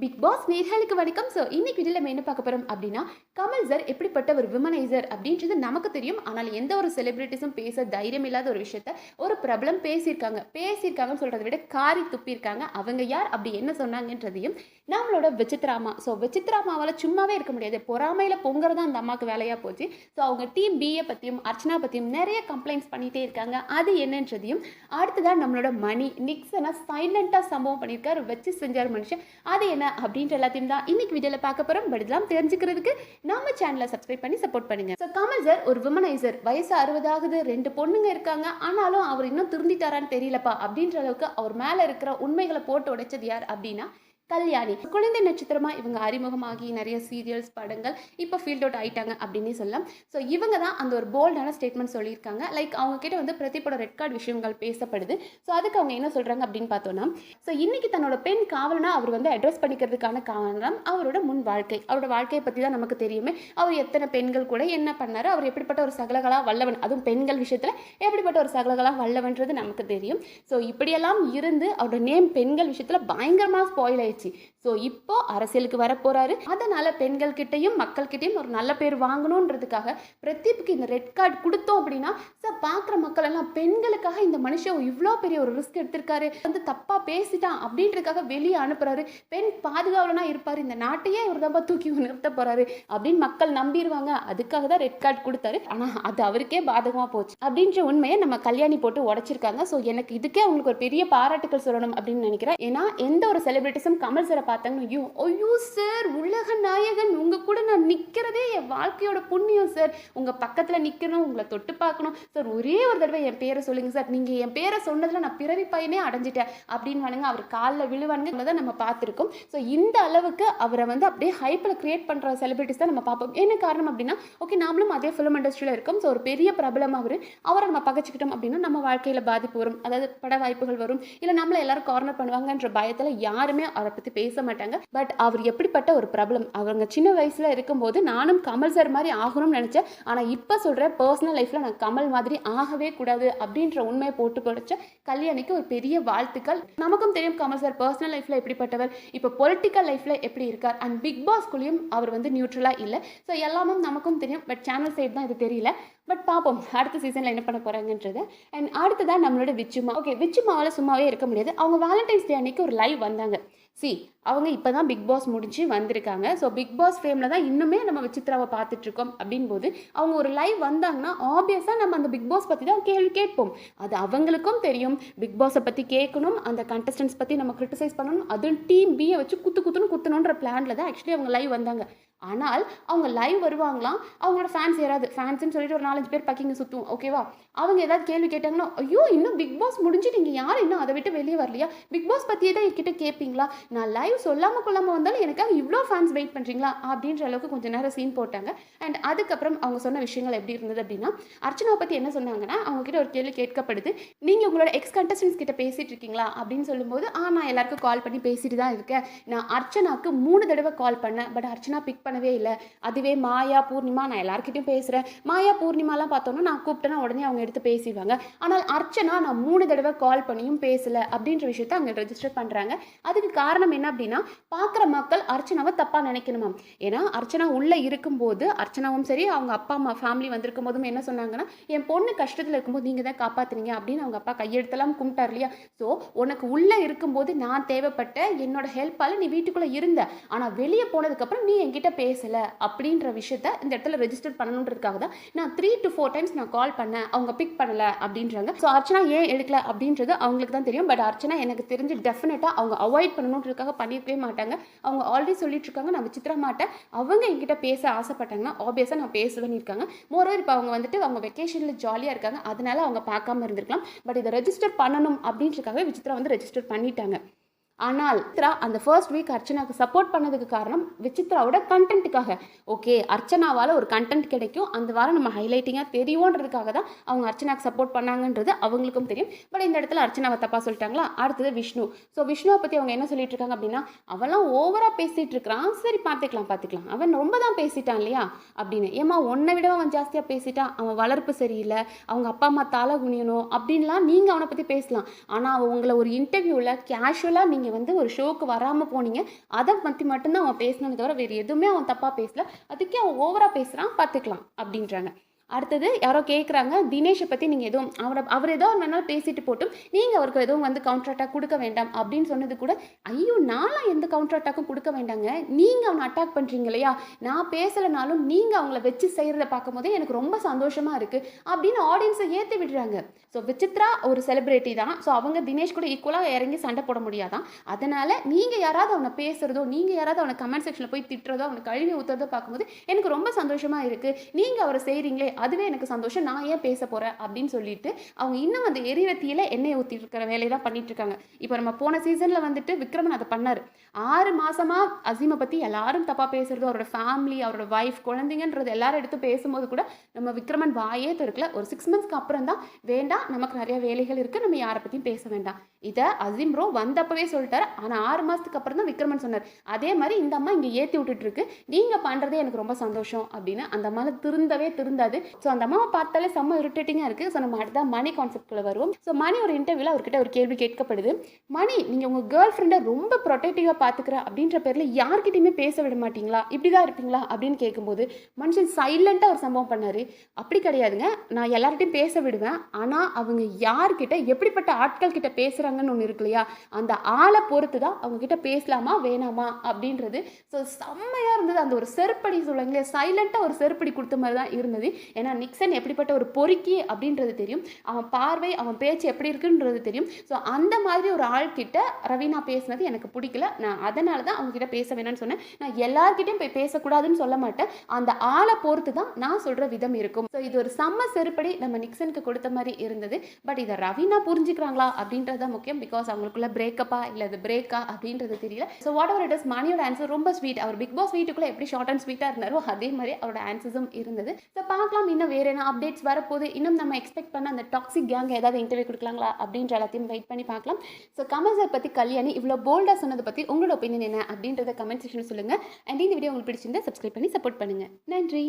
Big pass நேர்களுக்கு வணக்கம். So இன்னைக்கு வீடியோவில் நம்ம என்ன பார்க்க போகிறோம் அப்படின்னா கமல் சார் எப்படிப்பட்ட ஒரு விமனைசர் அப்படின்றது நமக்கு தெரியும். ஆனால் எந்த ஒரு செலிபிரிட்டிஸும் பேச தைரியம் இல்லாத ஒரு விஷயத்த ஒரு பிரபலம் பேசியிருக்காங்க. பேசியிருக்காங்கன்னு சொல்கிறத விட காரி துப்பியிருக்காங்க. அவங்க யார்? அப்படி என்ன சொன்னாங்கன்றதையும் நம்மளோட விசித்ராமா ஸோ விசித்ராமாவால் சும்மாவே இருக்க முடியாது. பொறாமையில் பொங்குறதா அந்த அம்மாவுக்கு வேலையாக போச்சு. ஸோ அவங்க டீம் பிஏ பற்றியும் அர்ச்சனா பற்றியும் நிறைய கம்ப்ளைண்ட்ஸ் பண்ணிகிட்டே இருக்காங்க. அது என்னன்றதையும் அடுத்ததான் நம்மளோட மணி நிக்சனை சைலண்ட்டாக சம்பவம் பண்ணியிருக்காரு. வச்சு செஞ்சார் மனுஷன். அது என்ன? அப்படின்ற எல்லாத்தையும் தான் இன்னைக்கு வீடியோவில் பார்க்க போகிறோம் பட் இதெல்லாம் தெரிஞ்சுக்கிறதுக்கு நம்ம சேனலை சப்ஸ்கிரைப் பண்ணி சப்போர்ட் பண்ணுங்க. ஸோ கமல் சார் ஒரு விமனைசர் வயசு அறுபதாகுது ரெண்டு பொண்ணுங்க இருக்காங்க. ஆனாலும் அவர் இன்னும் திருந்திட்டாரான்னு தெரியலப்பா. அப்படின்ற அளவுக்கு அவர் மேலே இருக்கிற உண்மைகளை போட்டு உடைச்சது யார் அப்படின்னா கல்யாணி. குழந்தை நட்சத்திரமாக இவங்க அறிமுகமாகி நிறைய சீரியல்ஸ் படங்கள் இப்போ ஃபீல்ட் அவுட் ஆயிட்டாங்க அப்படின்னே சொல்லலாம். ஸோ இவங்க தான் அந்த ஒரு போல்டான ஸ்டேட்மெண்ட் சொல்லியிருக்காங்க. லைக் அவங்க கிட்ட வந்து பிரதிப்பட ரெட் கார்டு விஷயங்கள் பேசப்படுது. ஸோ அதுக்கு அவங்க என்ன சொல்கிறாங்க அப்படின்னு பார்த்தோன்னா ஸோ இன்றைக்கி தன்னோட பெண் காவலனா அவர் வந்து அட்ரஸ் பண்ணிக்கிறதுக்கான காரணம் அவரோட முன் வாழ்க்கை. அவரோட வாழ்க்கையை பற்றி தான் நமக்கு தெரியுமே. அவர் எத்தனை பெண்கள் கூட என்ன பண்ணார்? அவர் எப்படிப்பட்ட ஒரு சகலகலா வல்லவன்? அதுவும் பெண்கள் விஷயத்தில் எப்படிப்பட்ட ஒரு சகலகலா வல்லவன்றது நமக்கு தெரியும். ஸோ இப்படியெல்லாம் இருந்து அவரோட நேம் பெண்கள் விஷயத்தில் பயங்கரமாக ஸ்பாயில் ஆயிடுச்சு. ஸோ இப்போ அரசியலுக்கு வரப்போறாரு. அதனால பெண்கள் கிட்டையும் மக்கள் கிட்டையும் ஒரு நல்ல பேர் வாங்கணுன்றதுக்காக பிரதீப்புக்கு இந்த ரெட் கார்டு கொடுத்தோம் அப்படின்னா சார் பார்க்குற மக்கள் எல்லாம் பெண்களுக்காக இந்த மனுஷன் இவ்வளோ பெரிய ஒரு ரிஸ்க் எடுத்திருக்காரு. வந்து தப்பா பேசிட்டான் அப்படின்றதுக்காக வெளியே அனுப்புறாரு. பெண் பாதுகாவலனா இருப்பாரு. இந்த நாட்டையே இவர் தான் தூக்கி நிறுத்த போறாரு அப்படின்னு மக்கள் நம்பிடுவாங்க அதுக்காக தான் ரெட் கார்டு கொடுத்தாரு. ஆனா அது அவருக்கே பாதகமா போச்சு. அப்படின்ற உண்மையை நம்ம கல்யாணி போட்டு உடைச்சிருக்காங்க. ஸோ எனக்கு இதுக்கே அவங்களுக்கு ஒரு பெரிய பாராட்டுகள் சொல்லணும் அப்படின்னு நினைக்கிறேன். ஏன்னா எந்த ஒரு செலிபிரிட்டிஸும் கமல் சாரை பார்த்தாங்க ஐயோ ஐயோ சார் உலக நாயகன். உங்க கூட நான் நிக்கிறதே என் வாழ்க்கையோட புண்ணியம் சார் உங்க பக்கத்துல நிக்கணும் உங்களை தொட்டு பார்க்கணும். சார் ஒரே ஒரு தடவை என் பேரை சொல்லுங்க சார். நீங்க என் பேரை சொன்னதுல நான் பிறவி பையனே அடைஞ்சிட்டேன் அப்படின்னு வானுங்க. அவர் காலில் விழுவானுங்க. தான் நம்ம பார்த்துருக்கோம். ஸோ இந்த அளவுக்கு அவரை வந்து அப்படியே ஹைப்பில் கிரியேட் பண்ற செலிபிரிட்டிஸ் தான் நம்ம பார்ப்போம். என்ன காரணம் அப்படின்னா ஓகே நாமளும் அதே ஃபிலிம் இண்டஸ்ட்ரியில் இருக்கோம். ஸோ ஒரு பெரிய பிரபலம் அவர். அவரை நம்ம பகச்சிக்கிட்டோம் அப்படின்னா நம்ம வாழ்க்கையில் பாதிப்பு வரும். அதாவது பட வாய்ப்புகள் வரும். இல்லை நம்மளை எல்லாரும் கார்னர் பண்ணுவாங்கன்ற பயத்தில் யாருமே அவரை பற்றி பேச மாட்டாங்க. பட் அவர் எப்படிப்பட்ட ஒரு பிரபலம் அவங்க சின்ன வயசில் இருக்கும்போது நானும் கமல் சார் மாதிரி ஆகணும்னு நினச்சேன். ஆனால் இப்போ சொல்கிற பர்சனல் லைஃப்பில் நான் கமல் மாதிரி ஆகவே கூடாது அப்படின்ற உண்மையை போட்டு கொடுத்த கல்யாணிக்கு ஒரு பெரிய வாழ்த்துக்கள். நமக்கும் தெரியும் கமல் சார் பர்சனல் லைஃப்பில் எப்படிப்பட்டவர். இப்போ பொலிட்டிக்கல் லைஃப்பில் எப்படி இருக்கார்? அண்ட் பிக் பாஸ்குள்ளேயும் அவர் வந்து நியூட்ரலாக இல்லை. ஸோ எல்லாமும் நமக்கும் தெரியும் பட் சேனல் சைடு தான் இது தெரியல. பட் பார்ப்போம் அடுத்த சீசனில் என்ன பண்ண போகிறாங்கன்றது அண்ட் அடுத்ததான் நம்மளோட விச்சுமா ஓகே விச்சுமாவில் சும்மாவே இருக்க முடியாது. அவங்க வேலண்டைன்ஸ் டே அன்னைக்கு ஒரு லைவ் வந்தாங்க. சி அவங்க இப்போ தான் பிக் பாஸ் முடிஞ்சு வந்திருக்காங்க. ஸோ பிக் பாஸ் ஃபேமில் தான் இன்னுமே நம்ம விசித்ராவை பார்த்துட்ருக்கோம் அப்படின்போது அவங்க ஒரு லைவ் வந்தாங்கன்னா ஆப்வியஸாக நம்ம அந்த பிக் பாஸ் பற்றி தான் கேள்வி கேட்போம். அது அவங்களுக்கும் தெரியும். பிக் பாஸை பற்றி கேட்கணும். அந்த கண்டஸ்டன்ஸ் பற்றி நம்ம கிரிட்டிசைஸ் பண்ணணும். அதுவும் டீம் பியை வச்சு குத்து குத்துன்னு குத்தணுன்ற பிளானில் தான் ஆக்சுவலி அவங்க லைவ் வந்தாங்க. ஆனால் அவங்க லைவ் வருவாங்களாம் அவங்களோட ஃபேன்ஸ் யாராவது? ஃபேன்ஸ்னு சொல்லிட்டு ஒரு நாலஞ்சு பேர் பக்கிங்க சுற்றுவோம் ஓகேவா அவங்க ஏதாவது கேள்வி கேட்டாங்கன்னா ஐயோ இன்னும் பிக் பாஸ் முடிஞ்சு நீங்கள் யாரும் இன்னும் அதை விட்டு வெளியே வரலையா? பிக் பாஸ் பற்றியே தான் என்கிட்ட கேட்பீங்களா நான் லைவ் சொல்லாமல் கொள்ளாமல் வந்தாலும் எனக்காக இவ்வளோ ஃபேன்ஸ் வெயிட் பண்ணுறீங்களா அப்படின்ற அளவுக்கு கொஞ்சம் நேரம் சீன் போட்டாங்க. அண்ட் அதுக்கப்புறம் அவங்க சொன்ன விஷயங்கள் எப்படி இருந்தது அப்படின்னா அர்ச்சனா பற்றி என்ன சொன்னாங்கன்னா அவங்க கிட்ட ஒரு கேள்வி கேட்கப்படுது. நீங்கள் உங்களோட எக்ஸ் கண்டஸ்டன்ஸ் கிட்ட பேசிகிட்டு இருக்கீங்களா? அப்படின்னு சொல்லும்போது ஆ நான் எல்லாருக்கும் கால் பண்ணி பேசிட்டு தான் இருக்கேன். நான் அர்ச்சனாக்கு மூணு தடவை கால் பண்ணேன். பட் அர்ச்சனா பிக் பண்ணவே இல்லை. அதுவே மாயா பூர்ணிமா நான் எல்லாருக்கிட்டையும் பேசுகிறேன் மாயா பூர்ணிமாலாம் பார்த்தோன்னா நான் கூப்பிட்டேன்னா உடனே அவங்க எடுத்து பேசிடுவாங்க. ஆனால் அர்ச்சனா நான் மூணு தடவை கால் பண்ணியும் பேசலை அப்படின்ற விஷயத்த அங்கே ரெஜிஸ்டர் பண்ணுறாங்க அதுக்கு காரணம் என்ன அப்படின்னா பார்க்குற மக்கள் அர்ச்சனாவை தப்பாக நினைக்கணுமாம். ஏன்னா அர்ச்சனா உள்ளே இருக்கும்போது அர்ச்சனாவும் சரி அவங்க அப்பா அம்மா ஃபேமிலி வந்திருக்கும் போதும் என்ன சொன்னாங்கன்னா என் பொண்ணு கஷ்டத்தில் இருக்கும்போது நீங்கள் தான் காப்பாற்றுனீங்க அப்படின்னு அவங்க அப்பா கையெழுத்தெல்லாம் கும்பிட்டார் இல்லையா? ஸோ உனக்கு உள்ளே இருக்கும்போது நான் தேவைப்பட்ட என்னோட ஹெல்ப்பால் நீ வீட்டுக்குள்ளே இருந்த. ஆனால் வெளியே போனதுக்கப்புறம் நீ என்கிட்ட பேசலை அப்படின்ற விஷயத்த இந்த இடத்துல ரெஜிஸ்டர் பண்ணணுன்றதுக்காக தான் நான் த்ரீ டு ஃபோர் டைம்ஸ் நான் கால் பண்ணேன். அவங்க பிக் பண்ணலை அப்படின்றாங்க. ஸோ அர்ச்சனா ஏன் எடுக்கல அப்படின்றது அவங்களுக்கு தான் தெரியும். பட் அர்ச்சனா எனக்கு தெரிஞ்சு டெஃபினட்டாக அவங்க அவாய்ட் பண்ணணுன்றதுக்காக பண்ணியிருக்கவே மாட்டாங்க. அவங்க ஆல்ரெடி சொல்லிட்டு இருக்காங்க நான் விசித்திர மாட்டேன். அவங்க என்கிட்ட பேச ஆசைப்பட்டாங்கன்னா ஆப்வியஸாக நான் பேசுவேன்னு இருக்காங்க. மோரோவர் இப்போ அவங்க வந்துட்டு அவங்க வெக்கேஷனில் ஜாலியாக இருக்காங்க. அதனால அவங்க பார்க்காம இருந்திருக்கலாம். பட் இதை ரெஜிஸ்டர் பண்ணணும் அப்படின்றதுக்காக விசித்ரா வந்து ரெஜிஸ்டர் பண்ணிட்டாங்க. ஆனால் விசித்ரா அந்த ஃபர்ஸ்ட் வீக் அர்ச்சனாவுக்கு சப்போர்ட் பண்ணதுக்கு காரணம் விசித்ராவோட கண்டென்ட்டுக்காக ஓகே அர்ச்சனாவால் ஒரு கண்டென்ட் கிடைக்கும். அந்த வாரம் நம்ம ஹைலைட்டிங்காக தெரியுன்றதுக்காக தான் அவங்க அர்ச்சனாக்கு சப்போர்ட் பண்ணாங்கன்றது அவங்களுக்கும் தெரியும். பட் இந்த இடத்துல அர்ச்சனாவை தப்பாக சொல்லிட்டாங்களா? அடுத்தது விஷ்ணு. ஸோ விஷ்ணுவை பற்றி அவங்க என்ன சொல்லிட்டு இருக்காங்க அப்படின்னா அவன்லாம் ஓவராக பேசிகிட்டு இருக்கிறான். சரி பார்த்துக்கலாம் பார்த்துக்கலாம். அவன் ரொம்ப தான் பேசிட்டான் இல்லையா? அப்படின்னு. ஏமா உன்னை விட அவன் ஜாஸ்தியாக பேசிட்டான் அவன் வளர்ப்பு சரியில்லை. அவங்க அப்பா அம்மா தாள குனியணும். அப்படின்லாம் நீங்கள் அவனை பற்றி பேசலாம். ஆனால் அவன் உங்களை ஒரு இன்டர்வியூவில் கேஷுவலாக நீங்கள் நீங்கள் வந்து ஒரு ஷோக்கு வராமல் போனீங்க அதை பற்றி மட்டும்தான் அவன் பேசினது தவிர வேறு எதுவுமே அவன் தப்பாக பேசல. அதுக்கே அவன் ஓவராக பேசுகிறான் பார்த்துக்கலாம் அப்படின்றாங்க. அடுத்தது யாரோ கேட்குறாங்க தினேஷை பற்றி நீங்கள் எதுவும் அவரை அவர் ஏதோ ஒரு வேணாலும் பேசிட்டு போட்டும் நீங்கள் அவருக்கு எதுவும் வந்து கவுண்டர் கொடுக்க வேண்டாம் அப்படின்னு சொன்னது கூட ஐயோ நானும் எந்த கவுண்டர் கொடுக்க வேண்டாங்க. நீங்கள் அவனை அட்டாக் பண்ணுறீங்க இல்லையா? நான் பேசலைனாலும் நீங்கள் அவங்கள வச்சு செய்கிறத பார்க்கும்போதே எனக்கு ரொம்ப சந்தோஷமாக இருக்குது அப்படின்னு ஆடியன்ஸை ஏற்றி விடுறாங்க. ஸோ விசித்ரா ஒரு செலிப்ரிட்டி தான். ஸோ அவங்க தினேஷ் கூட ஈக்குவலாக இறங்கி சண்டை போட முடியாதான். அதனால் நீங்கள் யாராவது அவனை பேசுகிறதோ நீங்கள் யாராவது அவனை கமெண்ட் செக்ஷனில் போய் திட்டுறதோ அவனை கழுவி ஊற்றுறதோ பார்க்கும்போது எனக்கு ரொம்ப சந்தோஷமாக இருக்குது நீங்கள் அவரை செய்கிறீங்களே அதுவே எனக்கு சந்தோஷம் நான் ஏன் பேச போகிறேன் அப்படின்னு சொல்லிட்டு அவங்க இன்னும் அந்த எரிவத்தியில் எண்ணெய் ஊற்றிட்டு இருக்கிற வேலையை தான் பண்ணிட்டு இருக்காங்க. இப்போ நம்ம போன சீசனில் வந்துட்டு விக்ரமன் அதை பண்ணார். ஆறு மாதமாக அசீமை பற்றி எல்லாரும் தப்பாக பேசுறது அவரோட ஃபேமிலி அவரோட ஒய்ஃப் குழந்தைங்கன்றது எல்லாரும் எடுத்து பேசும்போது கூட நம்ம விக்ரமன் வாயே திறக்கல. ஒரு சிக்ஸ் மந்த்ஸ்க்கு அப்புறம் தான் வேண்டாம் நமக்கு நிறைய வேலைகள் இருக்குது நம்ம யாரை பற்றியும் பேச வேண்டாம். இதை அசீம் ப்ரோ வந்தப்பவே சொல்லிட்டாரு. ஆனால் ஆறு மாதத்துக்கு அப்புறம் தான் விக்ரமன் சொன்னார். அதே மாதிரி இந்த அம்மா இங்கே ஏற்றி விட்டுட்டு இருக்கு. நீங்கள் பண்ணுறதே எனக்கு ரொம்ப சந்தோஷம் அப்படின்னு அந்த அம்மாவில் திருந்தவே திருந்தாது. ஸோ அந்த அம்மாவை பார்த்தாலே செம்ம இரிட்டேட்டிங்காக இருக்குது ஸோ நம்ம அடுத்த மணி கான்செப்ட்குள்ளே வருவோம். ஸோ மணி ஒரு இன்டர்வியூவில் அவர்கிட்ட ஒரு கேள்வி கேட்கப்படுது. மணி நீங்கள் உங்கள் கேர்ள் ஃப்ரெண்டை ரொம்ப ப்ரொடெக்டிவாக பார்த்துக்கிற அப்படின்ற பேரில் யார்கிட்டையுமே பேச விட மாட்டீங்களா? இப்படி தான் இருப்பீங்களா? அப்படின்னு கேட்கும்போது மனுஷன் சைலண்ட்டாக ஒரு சம்பவம் பண்ணார். அப்படி கிடையாதுங்க. நான் எல்லார்கிட்டையும் பேச விடுவேன். ஆனால் அவங்க யார்கிட்ட எப்படிப்பட்ட ஆட்கள் கிட்ட பேசுகிறாங்கன்னு ஒன்று இருக்கு இல்லையா? அந்த ஆளை பொறுத்து தான் அவங்க கிட்ட பேசலாமா வேணாமா? அப்படின்றது. ஸோ செம்மையாக இருந்தது. அந்த ஒரு செருப்படி சொல்லுங்களே சைலண்ட்டாக ஒரு செருப்படி கொடுத்த மாதிரி தான் இருந்தது. ஏன்னா நிக்சன் எப்படிப்பட்ட ஒரு பொறுக்கி அப்படின்றது தெரியும். அவன் பார்வை அவன் பேச்சு எப்படி இருக்குன்றது தெரியும். ஸோ அந்த மாதிரி ஒரு ஆள்கிட்ட ரவீனா பேசுனது எனக்கு பிடிக்கல. நான் அதனால தான் அவங்ககிட்ட பேச வேணாம்னு சொன்னேன். நான் எல்லார்கிட்டையும் போய் பேசக்கூடாதுன்னு சொல்ல மாட்டேன். அந்த ஆளை பொறுத்து தான் நான் சொல்கிற விதம் இருக்கும். ஸோ இது ஒரு செம்ம செருப்படி நம்ம நிக்சனுக்கு கொடுத்த மாதிரி இருந்தது. பட் இதை ரவீனா புரிஞ்சுக்கிறாங்களா அப்படின்றது தான் முக்கியம். பிகாஸ் அவங்களுக்குள்ள பிரேக்கப்பா இல்லை அது பிரேக்கா அப்படின்றது தெரியல. So whatever it is மணியோட ஆன்சர் ரொம்ப ஸ்வீட் அவர் பிக் பாஸ் வீட்டுக்குள்ளே எப்படி ஷார்ட் அண்ட் ஸ்வீட்டாக இருந்தாரோ அதே மாதிரி அவரோட ஆன்சர்ஸும் இருந்தது. ஸோ பார்க்கலாம் இன்னும் வேறு என்ன அப்டேட்ஸ் வரப்போது இன்னும் நம்ம எக்ஸ்பெக்ட் பண்ண அந்த டாக்ஸிக் கேங் ஏதாவது இன்டர்வியூ கொடுக்கலாங்களா? அப்படின்ற எல்லாத்தையும் வெயிட் பண்ணி பார்க்கலாம். ஸோ கமல் சார் பற்றி கல்யாணி இவ்வளோ போல்டாக சொன்னதை பற்றி உங்களோட ஒப்பீனியன் என்ன? அப்படின்றத கமெண்ட் செக்ஷனில் சொல்லுங்கள் அண்ட் இந்த வீடியோ உங்களுக்கு பிடிச்சிருந்தா சப்ஸ்கிரைப் பண்ணி சப்போர்ட் பண்ணுங்கள் நன்றி.